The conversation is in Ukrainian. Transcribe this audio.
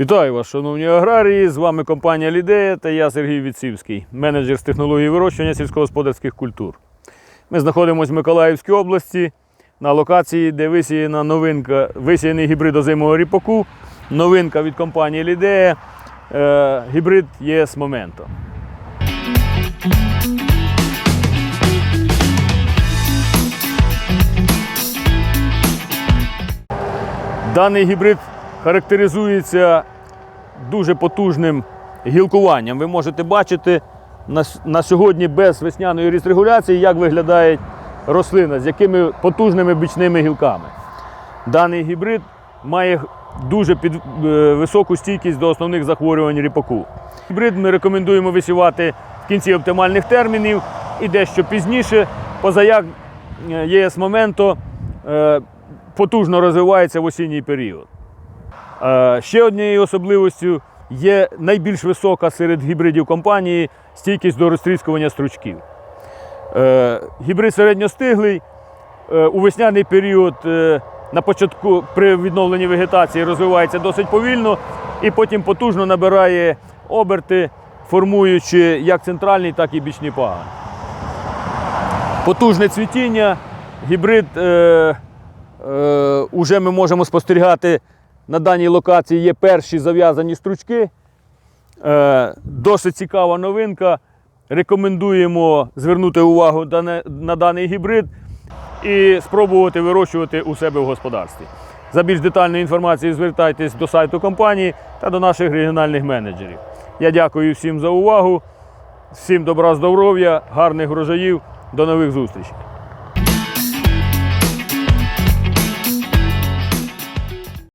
Вітаю вас, шановні аграрії! З вами компанія Лідея та я Сергій Віцівський, менеджер з технології вирощування сільськогосподарських культур. Ми знаходимося в Миколаївській області на локації, де висіяна новинка, висіяний гібрид озимого ріпаку. Новинка від компанії Лідея, е, гібрид ЄС Моменто. Даний гібрид характеризується дуже потужним гілкуванням. Ви можете бачити на, сьогодні без весняної різрегуляції, як виглядає рослина, з якими потужними бічними гілками. Даний гібрид має дуже під, е, високу стійкість до основних захворювань ріпаку. Гібрид ми рекомендуємо висівати в кінці оптимальних термінів і дещо пізніше, позаяк е, ЄС Моменто е, потужно розвивається в осінній період. Е, Ще однією особливостю є найбільш висока серед гібридів компанії стійкість до розтріскування стручків. Е, Гібрид середньостиглий е, у весняний період на початку при відновленні вегетації розвивається досить повільно і потім потужно набирає оберти, формуючи як центральний, так і бічні пагани. Потужне цвітіння, гібрид е, е, уже ми можемо спостерігати на даній локації є перші зав'язані стручки. Е, досить цікава новинка. Рекомендуємо звернути увагу на даний гібрид і спробувати вирощувати у себе в господарстві. За більш детальною інформацією звертайтесь до сайту компанії та до наших регіональних менеджерів. Я дякую всім за увагу, всім добра здоров'я, гарних врожаїв. До нових зустрічей.